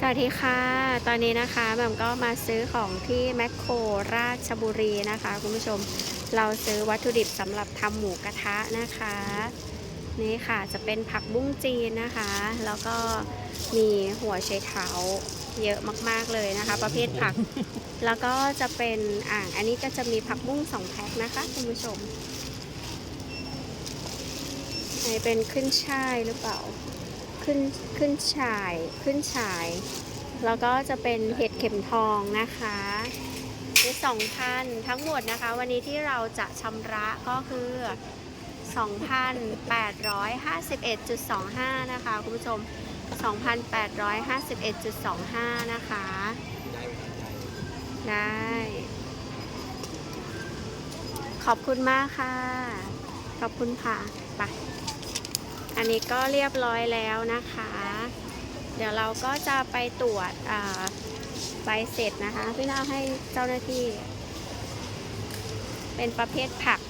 สวัสดีค่ะ ตอนนี้นะคะแหม่มก็มาซื้อของที่แมคโครราชบุรีนะคะ คุณผู้ชม เราซื้อวัตถุดิบสำหรับทำหมูกระทะนะคะ นี่ค่ะจะเป็นผักบุ้งจีนนะคะ แล้วก็มีหัวไชเท้าเยอะมากๆเลยนะคะ ประเภทผัก แล้วก็จะเป็นอ่างอันนี้ก็จะมีผักบุ้งสองแพ็คนะคะ คุณผู้ชมอันเป็นขึ้นช่ายหรือเปล่า ขึ้นขึ้นฉายขึ้นฉาย แล้วก็จะเป็นเห็ดเข็มทองนะคะนี่สองพันทั้งหมดนะคะ วันนี้ที่เราจะชำระก็คือ 2,851.25 นะคะ คุณผู้ชม 2,851.25 นะคะ ได้ ขอบคุณมากค่ะ ขอบคุณค่ะ ไป อันนี้ก็เรียบร้อยแล้วนะคะ เดี๋ยวเราก็จะไปตรวจใบเสร็จนะคะ พี่นาให้เจ้าหน้าที่ เป็นประเภทผัก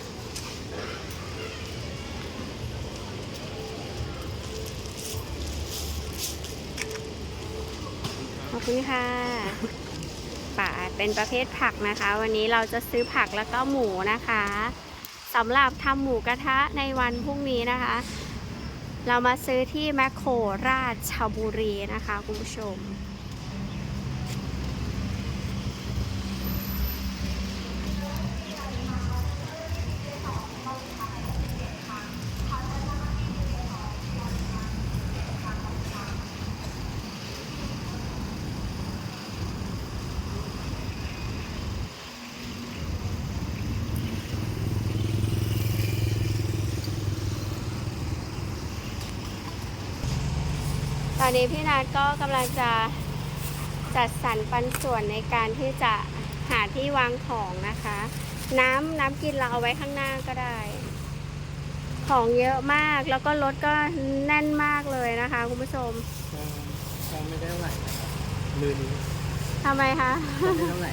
ขอบคุณค่ะป่าเป็นประเภทผักนะคะ วันนี้เราจะซื้อผักแล้วก็หมูนะคะสำหรับทำหมูกระทะในวันพรุ่งนี้นะคะ เรามาซื้อที่แมคโครราชบุรีนะคะคุณผู้ชม อนนี้พี่นัทก็กำลังจะจัดสรรปันส่วนในการที่จะหาที่วางของนะคะ น้ำน้ำกินเราเอาไว้ข้างหน้าก็ได้ ของเยอะมากแล้วก็รถก็แน่นมากเลยนะคะคุณผู้ชมก็ไม่ได้เท่าไหร่นะครับมือนี้ทำไมคะก็ไม่เท่าไหร่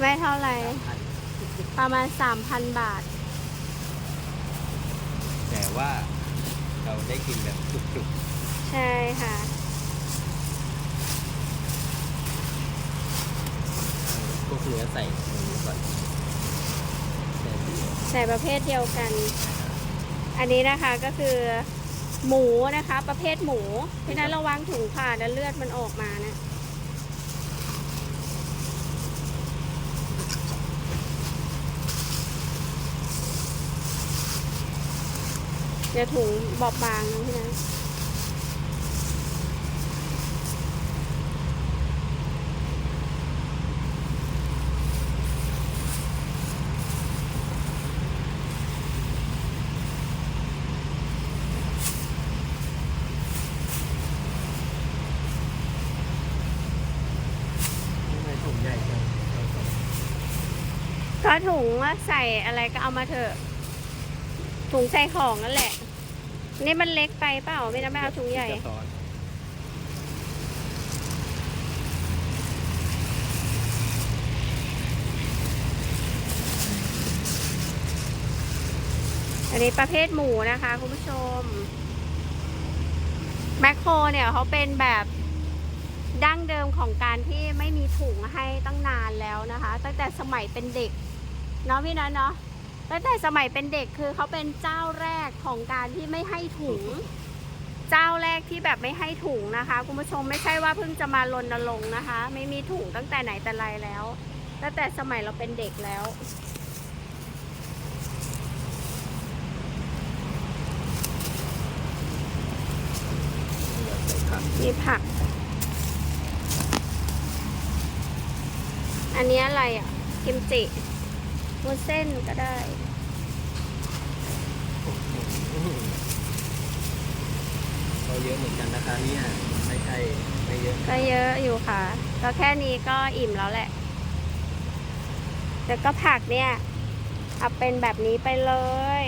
ไม่เท่าไหร่พันประมาณ3,000บาท แต่ว่าเราได้กินแบบจุกใช่ค่ะ กเนื้อใส่นี้ก่อนแต่เดียวใส่ประเภทเดียวกัน อันนี้นะคะก็คือหมูนะคะ ประเภทหมูเพี่นัทระวังถุงผ่าแล้วเลือดมันออกมานะเดี๋ยวถุงบอบบางนะพี่นัท ทำไมถุงใหญ่จังเอาสอง ก็ถุงว่าใส่อะไรก็เอามาเถอะ ถุงใส่ของนั่นแหละ นี่มันเล็กไปเปล่า ไม่นะไม่เอาถุงใหญ่ จะซ้อนอันนี้ประเภทหมูนะคะคุณผู้ชม แมคโครเนี่ยเขาเป็นแบบดั้งเดิมของการที่ไม่มีถุงให้ตั้งนานแล้วนะคะ ตั้งแต่สมัยเป็นเด็ก เนาะพี่นัทเนาะตั้งแต่สมัยเป็นเด็กคือเขาเป็นเจ้าแรกของการที่ไม่ให้ถุง เจ้าแรกที่แบบไม่ให้ถุงนะคะ คุณผู้ชมไม่ใช่ว่าเพิ่งจะมารณรงค์นะคะ ไม่มีถุงตั้งแต่ไหนแต่ไรแล้ว ตั้งแต่สมัยเราเป็นเด็กแล้วมีผัก อันนี้อะไรอะกิมจิ วุ้นเส้นก็ได้ก็เยอะเหมือนกันนะคะเนี่ยไม่ใช่ไม่เยอะก็เยอะอยู่ค่ะก็แค่นี้ก็อิ่มแล้วแหละแต่ก็ผักเนี่ย เอาเป็นแบบนี้ไปเลย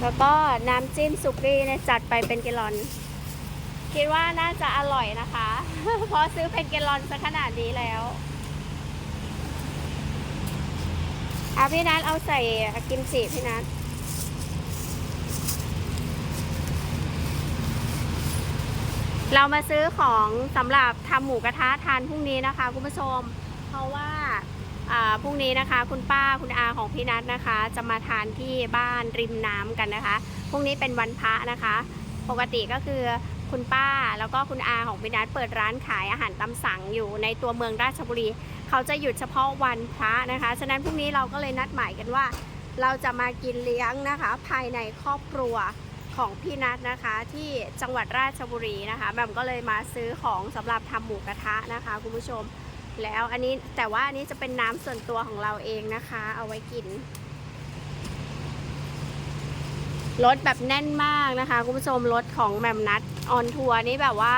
แล้วก็น้ำจิ้มสุกี้เนี่ยจัดไปเป็นกิลอน คิดว่าน่าจะอร่อยนะคะ เพราะซื้อเป็นเกลอนซะขนาดนี้แล้วอะพี่นัทเอาใส่กิมจิพี่นัทเรามาซื้อของสำหรับทำหมูกระทะทานพรุ่งนี้นะคะคุณผู้ชม เพราะว่าอ่าพรุ่งนี้นะคะ คุณป้าคุณอาของพี่นัทนะคะ จะมาทานที่บ้านริมน้ำกันนะคะพรุ่งนี้เป็นวันพระนะคะ ปกติก็คือ คุณป้าแล้วก็คุณอาของพี่นัทเปิดร้านขายอาหารตามสั่งอยู่ในตัวเมืองราชบุรี เขาจะหยุดเฉพาะวันพระนะคะ ฉะนั้นพรุ่งนี้เราก็เลยนัดหมายกันว่า เราจะมากินเลี้ยงนะคะ ภายในครอบครัวของพี่นัทนะคะ ที่จังหวัดราชบุรีนะคะแหม่มก็เลยมาซื้อของสำหรับทำหมูกระทะนะคะคุณผู้ชม แล้วอันนี้แต่ว่าอันนี้จะเป็นน้ำส่วนตัวของเราเองนะคะ เอาไว้กิน รถแบบแน่นมากนะคะคุณผู้ชมรถของแหม่มนัดออนทัวร์นี่แบบว่า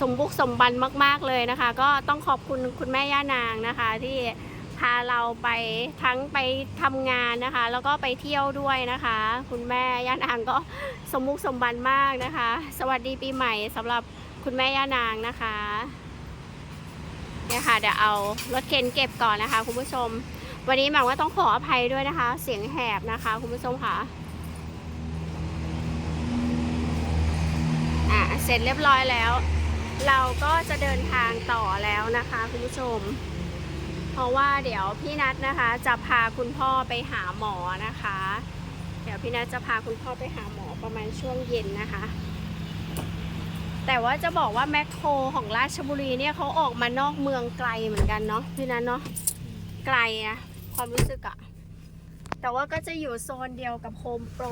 สมบุกสมบันมาก ๆ เลยนะคะ ก็ต้องขอบคุณคุณแม่ย่านางนะคะ ที่พาเราไปทั้งไปทำงานนะคะ แล้วก็ไปเที่ยวด้วยนะคะ คุณแม่ย่านางก็สมบุกสมบันมากนะคะ สวัสดีปีใหม่สำหรับคุณแม่ย่านางนะคะเนี่ยค่ะเดี๋ยวเอารถเข็นเก็บก่อนนะคะ คุณผู้ชม วันนี้หมายว่าต้องขออภัยด้วยนะคะ เสียงแหบนะคะ คุณผู้ชมค่ะ อะเสร็จเรียบร้อยแล้ว เราก็จะเดินทางต่อแล้วนะคะคุณผู้ชม เพราะว่าเดี๋ยวพี่นัทนะคะ จะพาคุณพ่อไปหาหมอนะคะ เดี๋ยวพี่นัทจะพาคุณพ่อไปหาหมอประมาณช่วงเย็นนะคะ แต่ว่าจะบอกว่าแมคโครของราชบุรีเนี่ยเขาออกมานอกเมืองไกลเหมือนกันเนาะพี่นัทเนาะไกลนะความรู้สึกอะแต่ว่าก็จะอยู่โซนเดียวกับโฮมโปร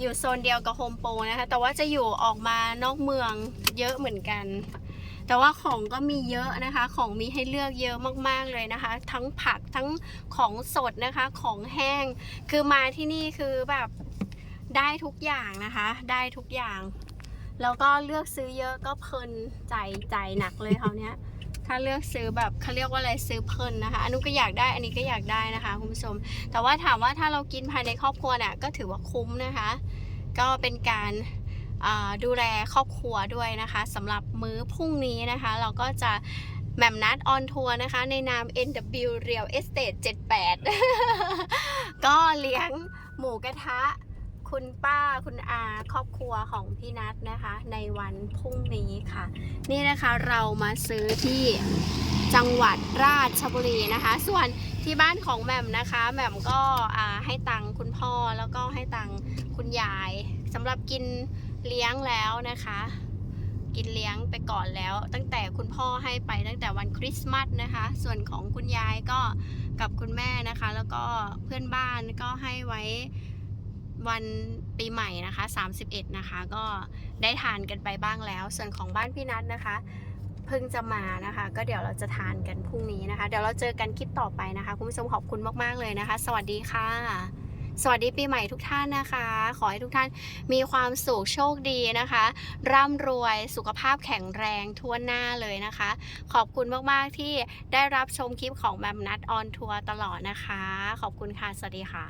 อยู่โซนเดียวกับโฮมโปรนะคะ แต่ว่าจะอยู่ออกมานอกเมืองเยอะเหมือนกัน แต่ว่าของก็มีเยอะนะคะ ของมีให้เลือกเยอะมากๆเลยนะคะ ทั้งผักทั้งของสดนะคะ ของแห้ง คือมาที่นี่คือแบบได้ทุกอย่างนะคะ ได้ทุกอย่าง แล้วก็เลือกซื้อเยอะก็เพลินใจใจหนักเลยเขาวเนี้ย ถ้าเลือกซื้อแบบเขาเรียกว่าอะไรซื้อเพลินนะคะอันนู้นก็อยากได้อันนี้ก็อยากได้นะคะคุณผู้ชม แต่ว่าถามว่าถ้าเรากินภายในครอบครัวเนี่ยก็ถือว่าคุ้มนะคะ ก็เป็นการดูแลครอบครัวด้วยนะคะสำหรับมื้อพรุ่งนี้นะคะ เราก็จะแหม่มนัดออนทัวร์นะคะ ในนาม NW Real Estate 78 ก็เลี้ยงหมูกระทะ คุณป้าคุณอาครอบครัวของพี่นัทนะคะ ในวันพรุ่งนี้ค่ะ นี่นะคะเรามาซื้อที่จังหวัดราชบุรีนะคะ ส่วนที่บ้านของแหม่มนะคะแหม่มก็อ่าให้ตังคุณพ่อแล้วก็ให้ตังคุณยายสำหรับกินเลี้ยงแล้วนะคะ กินเลี้ยงไปก่อนแล้ว ตั้งแต่คุณพ่อให้ไปตั้งแต่วันคริสต์มาสนะคะ ส่วนของคุณยายก็กับคุณแม่นะคะ แล้วก็เพื่อนบ้านก็ให้ไว้ วันปีใหม่นะคะ 31 นะคะ ก็ได้ทานกันไปบ้างแล้ว ส่วนของบ้านพี่นัทนะคะ เพิ่งจะมานะคะ ก็เดี๋ยวเราจะทานกันพรุ่งนี้นะคะ เดี๋ยวเราเจอกันคลิปต่อไปนะคะ คุณผู้ชมขอบคุณมาก ๆ เลยนะคะ สวัสดีค่ะ สวัสดีปีใหม่ทุกท่านนะคะ ขอให้ทุกท่านมีความสุขโชคดีนะคะ ร่ำรวยสุขภาพแข็งแรงทั่วหน้าเลยนะคะ ขอบคุณมาก ๆ ที่ได้รับชมคลิปของแมมนัดออนทัวร์ตลอดนะคะ ขอบคุณค่ะ สวัสดีค่ะ